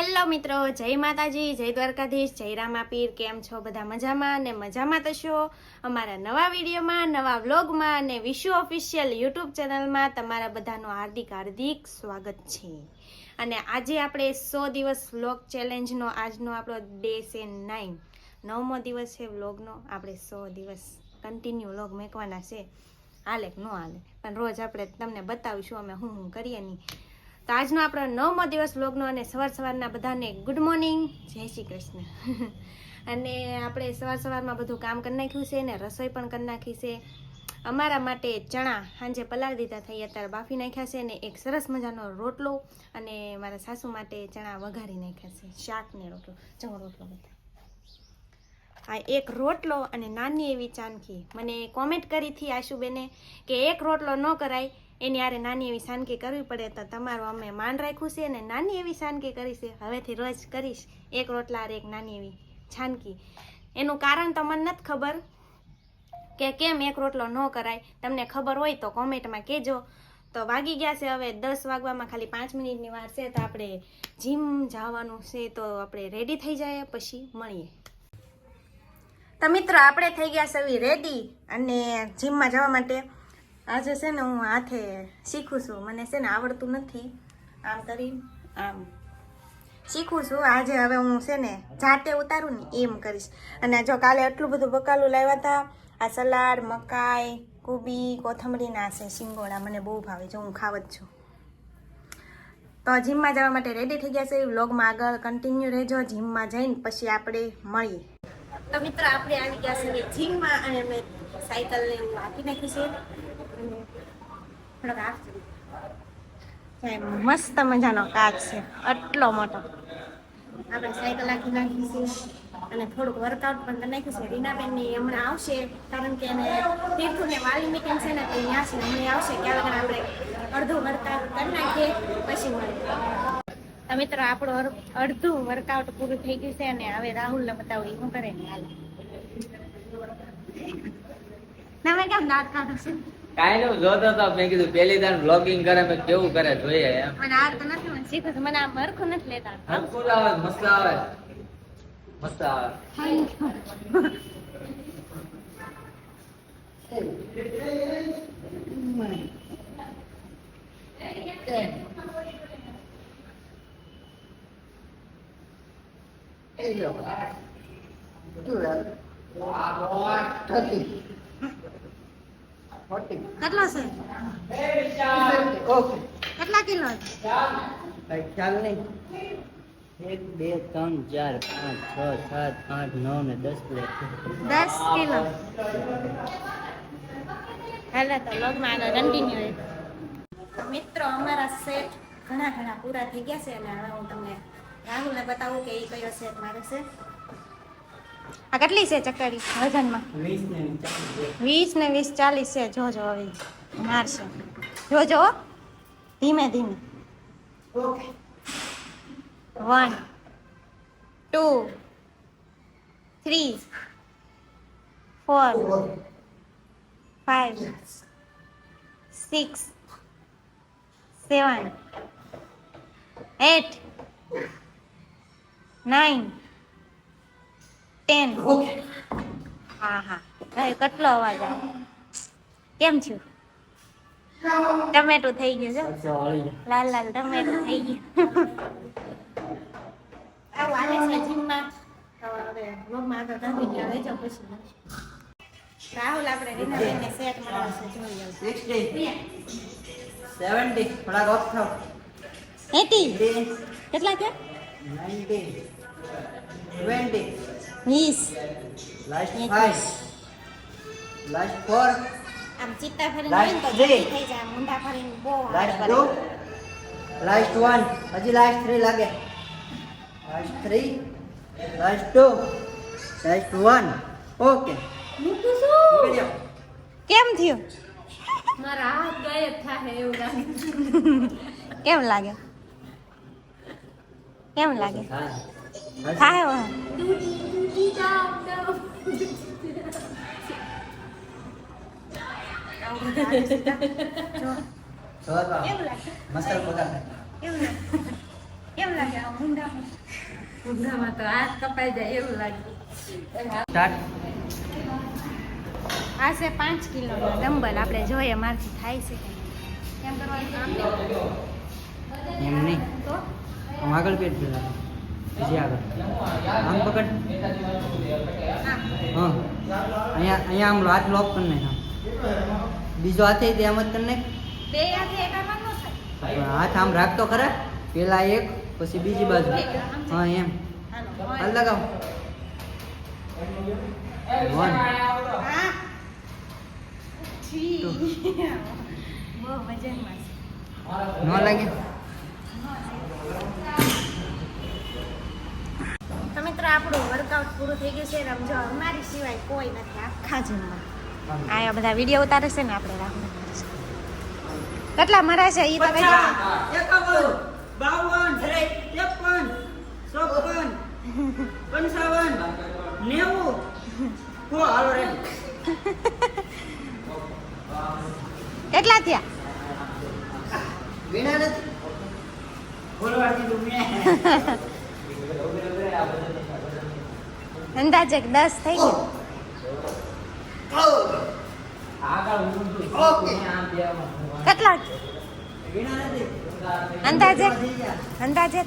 Hello મિત્રો, જય માતાજી, જય દ્વારકાધીશ, જય રામાપીર, કેમ છો બધા મજામાં ને મજામાં તો છો? અમારા નવા વિડીયોમાં, નવા વ્લોગમાં અને વિશુ ઓફિશિયલ યુટ્યુબ ચેનલમાં તમારા બધાનું હાર્દિક હાર્દિક સ્વાગત છે. અને આજે આપણે સો દિવસ વ્લોગ ચેલેન્જનો, આજનો આપણો ડે છે નાઇન. નવમો દિવસ છે વ્લોગનો, આપણે સો દિવસ કન્ટિન્યુ વ્લોગ મેકવાના છે. હાલે ન હાલે? પણ રોજ આપણે તમને બતાવીશું અમે હું હું કરીએ નહીં તો આજનો આપણો નવમો દિવસ વ્લોગનો અને સવાર સવારના બધાને ગુડ મોર્નિંગ જય શ્રી કૃષ્ણ. અને આપણે સવાર સવારમાં બધું કામ કરી નાખ્યું છે ને રસોઈ પણ કરી નાખી છે. અમારા માટે ચણા સાંજે પલાળી દીધા થઈ અત્યારે બાફી નાખ્યા છે ને એક સરસ મજાનો રોટલો અને મારા સાસુ માટે ચણા વઘારી નાખ્યા છે શાક ને રોટલો, ચણો રોટલો બધા. આ એક રોટલો અને નાની એવી ચાનખી. મને કોમેન્ટ કરી હતી આશુબેને કે એક રોટલો ન કરાય એની આરે નાની એવી સાનકી કરવી પડે તો તમારું અમે માન રાખ્યું છે અને નાની એવી સાનકી કરી છે. હવેથી રોજ કરીશ. એક રોટલા એક નાની એવી છાનકી. એનું કારણ તો મને નથી ખબર કે કેમ એક રોટલો ન કરાય. તમને ખબર હોય તો કોમેન્ટમાં કહેજો. તો વાગી ગયા છે હવે દસ વાગવામાં ખાલી પાંચ મિનિટની વાર છે તો આપણે જીમ જવાનું છે તો આપણે રેડી થઈ જાય પછી મળીએ. તો મિત્રો, આપણે થઈ ગયા છે રેડી અને જીમમાં જવા માટે. આજે છે ને હું હાથે શીખું છું. મને છે ને આવડતું નથી આમ કરી આમ. શીખું છું. આજે હવે હું છે ને જાતે ઉતારું ને એમ કરીશ. અને જો કાલે આટલું બધું બકાલું લાવ્યા હતા, આ સલાડ, મકાઈ, કોબી, કોથમરીના છે શિંગોળા. મને બહુ ભાવે જો હું ખાવ જ છું. તો જીમમાં જવા માટે રેડી થઈ ગયા છે. વ્લોગમાં આગળ કન્ટિન્યુ રહેજો. જીમમાં જઈને પછી આપણે મળીએ. તો મિત્રો, આપણે આવી ગયા છીએ જીમમાં અને મેં સાયકલને એવું આપી નાખ્યું છે. મસ્ત મજાનો કાચ છે. આટલો મોટો. આપણે સાયકલ આખી નાખીશું અને થોડુંક વર્કઆઉટ પણ કરી નાખ્યું છે. રીનાબેનની હમણાં આવશે કારણ કે એને તીર્થુને વાલી મીટિંગ છે ને તે ત્યાં છે હમણાં આવશે. ક્યારેક આપણે અડધું વર્કઆઉટ કરી નાખીએ પછી મળે તો મિત્રો આપણું અડધું વર્કઆઉટ પૂરું થઈ ગયું છે અને હવે રાહુલને બતાવું એ હું કરે ને હાલ. તમે કેમ દાંત કાઢો છો? કાંઈ નહીં, જોતો તો મેં કીધું પેલી દાન બ્લોગિંગ કરે મેં કેવું કરે જોઈએ એમ. મને આ તો નથી મને શીખું મને આ મરખું નથી લેતા. હરખું આવે મસ્ત આવે મસ્ત આવે કેટલો છે? કેટલા કિલો ખ્યાલ નહીં. એક બે ત્રણ ચાર પાંચ છ સાત આઠ નવ ને દસ પ્લેટ. દસ કિલો. હાલે તો લગ્ન કન્ટિન્યુ મિત્રો અમારા સેટ ઘણા ઘણા પૂરા થઈ ગયા છે અને હવે હું તમને રાહુલને બતાવું કે એ કયો સેટ મારે છે. આ કેટલી છે ચકરી? વજનમાં? વીસ ને વીસ ચાલીસ છે. જોજો હવે મારશે. જોજો. ધીમે ધીમે. One two three four five six seven eight nine ten હા હા હવે કેટલો અવાજ આવે કેમ થયું ટમેટું થઈ ગયું છે લાલ લાલ ટમેટું થઈ ગયું આવું હાલે છે જીમમાં તો હવે વ્લોગમાં આગળ continue રહેજો પછી મળીશું. રાહુલ આપણે રીનાબેનને સેટ મળાવશે જોઈ આવજો. સિક્સટી સેવન્ટી થોડાક ઓફ થાવ એટી કેટલા છે નાઇન્ટી ટ્વેન્ટી વીસ લાસ્ટ. ફાઈવ લાસ્ટ ફોર આમ ચિત્તા ફરીને હોય ને તો Last three. જલ્દી થઈ જાય મુંડા ફરીને બહુ લાસ્ટ ટુ. લાસ્ટ વન હજી લાસ્ટ થ્રી લાગે. Last three last two last one okay કેમ થયું? મારા હાથ ગાયબ થાય એવું લાગે. કેમ લાગે? કેમ લાગે? થાય લાગે આ તો હાથ કપાઈ જાય એવું લાગે સ્ટાર્ટ આ છે પાંચ કિલોનો ડમ્બલ આપણે જોઈએ મારથી થાય છે કે કેમ કરવાનું એમ નહીં તો આમ આગળ પેટ પેલા પછી આગળ આમ પકડ હા અહીંયા અહીંયા આમ હાથ લોક કરી નાખ આમ. બીજો હાથે તે આમ જ તમને બે હાથે એકામાં ન થાય. હાથ આમ રાખતો ખરા? પેલા એક પછી બીજી બાજુ. હા એમ. હાલ. લગાવ. વન ન લાગે? તો મિત્રો આપણું વર્કઆઉટ પૂરું થઈ ગયું છે. રમજો અમારી સિવાય કોઈ નથી. આખા જીમમાં આયા બધા વીડિયો ઉતારે છે ને આપણે રાહુલ કેટલા મરા છે એ તો કહી દો. એકાવન બાવન ત્રેપન ચોપન પંચાવન નેવું. હાલો રે. કેટલા થયા? વીણા નથી. અંદાજે દસ થઈ ગયું. કેટલા? અંદાજે? અંદાજે?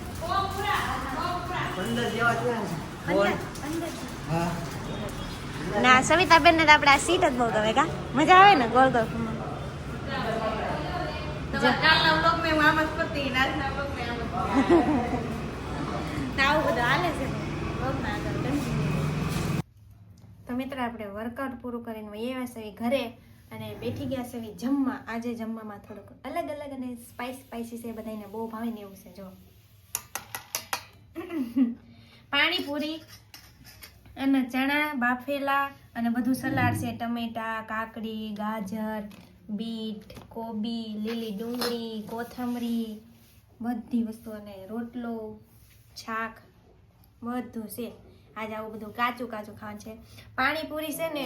ના સવિતાબેન ને આપણે આ સીટ જ બહુ ગમે કા? મજા આવે ને ગોળ ગોળ આવું બધું હાલે છે. તો મિત્રો, આપણે વર્કઆઉટ પૂરું કરીને વૈયા સવી ઘરે અને બેઠી ગયા છે જમવા. આજે જમવામાં થોડુંક અલગ અલગ અને સ્પાઈસ સ્પાઈસી છે બધાને બહુ ભાવે ને એવું છે, જો. પાણીપુરી અને ચણા, બાફેલા અને બધું સલાડ છે. ટમેટા, કાકડી, ગાજર, બીટ, કોબી, લીલી ડુંગળી, કોથમરી, બધી વસ્તુ અને રોટલો છાક બધું છે. આજે આવું બધું કાચું કાચું ખાવાનું છે. પાણીપુરી છે ને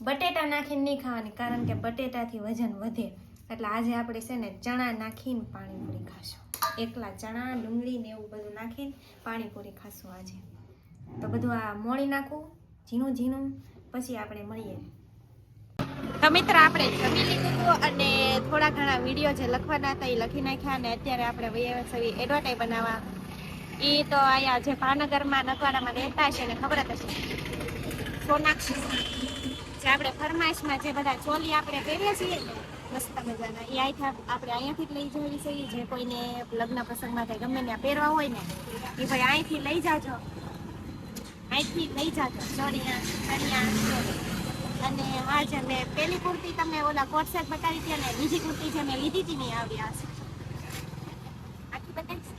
બટેટા નાખીને નહીં ખાવાની, કારણ કે બટેટાથી વજન વધે. એટલે આજે આપણે છે ને ચણા નાખીને પાણીપુરી ખાશું. એકલા ચણા, ડુંગળી ને એવું બધું નાખીને પાણીપુરી ખાશું આજે. તો બધું આ મોળી નાખું, ઝીણું ઝીણું, પછી આપણે મળીએ. તો મિત્ર, આપણે જમી લીધું અને થોડા ઘણા વીડિયો જે લખવાના હતા એ લખી નાખ્યા અને અત્યારે આપણે વૈયા સવી એડવર્ટાઈ બનાવવા એ તો અહીંયા જે ભાવનગરમાં નકવાડામાં રહેતા છે ને ખબર જ હશે. સોનાક્ષી જે આપણે ફરમાઈશમાં જે બધા ચોલી આપણે પહેરીએ છીએ, મસ્ત મજાના. એ અહીંથી આપણે અહીંયાથી જ લઈ જવી છે. જે કોઈને લગ્ન પ્રસંગમાં થાય ગમે ત્યાં પહેરવા હોય ને એ ભાઈ અહીંથી લઈ જાજો. અહીંથી લઈ જાજો. ચોળી. અને હા જે મેં પહેલી કુર્તી તમને ઓલા કોટ બતાવી હતી અને બીજી કુર્તી જે મેં લીધી હતી ને આવ્યા આવી આ છે આખી બતાવીશ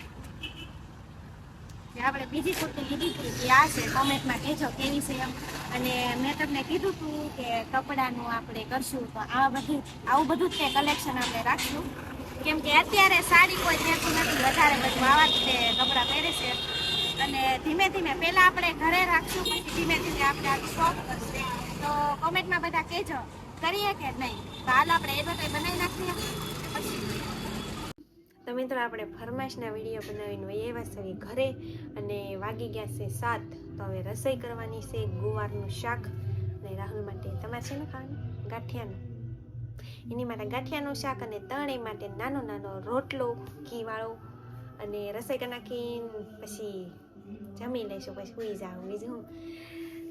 જે આપણે બીજી કુર્તી લીધી હતી કે આ છે, કોમેન્ટમાં કહેજો કેવી છે એમ. અને મેં તમને કીધું હતું કે કપડાનું આપણે કરશું તો આ બધું, આવું બધું જ તે કલેક્શન આપણે રાખશું. કેમ કે અત્યારે સાડી કોઈ પહેરતું નથી, વધારે બધું આવા જ તે કપડાં પહેરે છે. અને ધીમે ધીમે પહેલાં આપણે ઘરે રાખશું, પછી ધીમે ધીમે આપણે આ શોપ કરશે. તો કોમેન્ટમાં બધા કહેજો, કરીએ કે નહીં? તો હાલ આપણે એ બધા બનાવી નાખીએ. તો મિત્રો, આપણે ફરમાશના વીડિયો બનાવીને વહી આવ્યા છે ઘરે અને વાગી ગયા છે સાત. તો હવે રસોઈ કરવાની છે ગુવારનું શાક અને રાહુલ માટે તમારે છે ને ખાવાનું? ગાંઠિયાનું. એની માટે ગાંઠિયાનું શાક અને તણે માટે નાનો નાનો રોટલો, ઘીવાળો અને રસોઈ કરી નાખીને પછી જમી લઈશું, પછી સુઈ જાઉં બીજું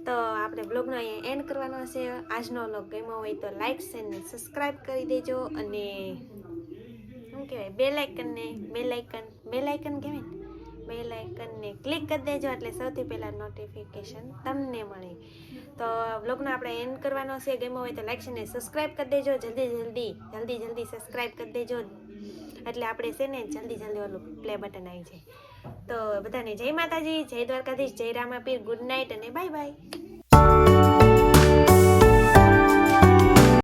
તો આપણે બ્લોગનો અહીંયા એન્ડ કરવાનો હશે આજનો બ્લોગ ગમ્યો હોય તો લાઈક એન્ડ સબસ્ક્રાઈબ કરી દેજો અને કહેવાય બે લાઇકનને બે લાઇકન બે લાઇકન કહેવાય ને બે લાઇકનને ક્લિક કરી દેજો એટલે સૌથી પહેલાં નોટિફિકેશન તમને મળે. તો બ્લોગનો આપણે એન્ડ કરવાનો છે. ગમ્યો હોય તો લાઈક અને સબસ્ક્રાઈબ કરી દેજો. જલ્દી જલ્દી જલ્દી જલ્દી સબસ્ક્રાઈબ કરી દેજો. એટલે આપણે છે ને જલ્દી જલ્દી ઓલું પ્લે બટન આવી જાય. તો બધાને જય માતાજી, જય દ્વારકાધીશ, જય રામાપીર. ગુડ નાઇટ અને બાય બાય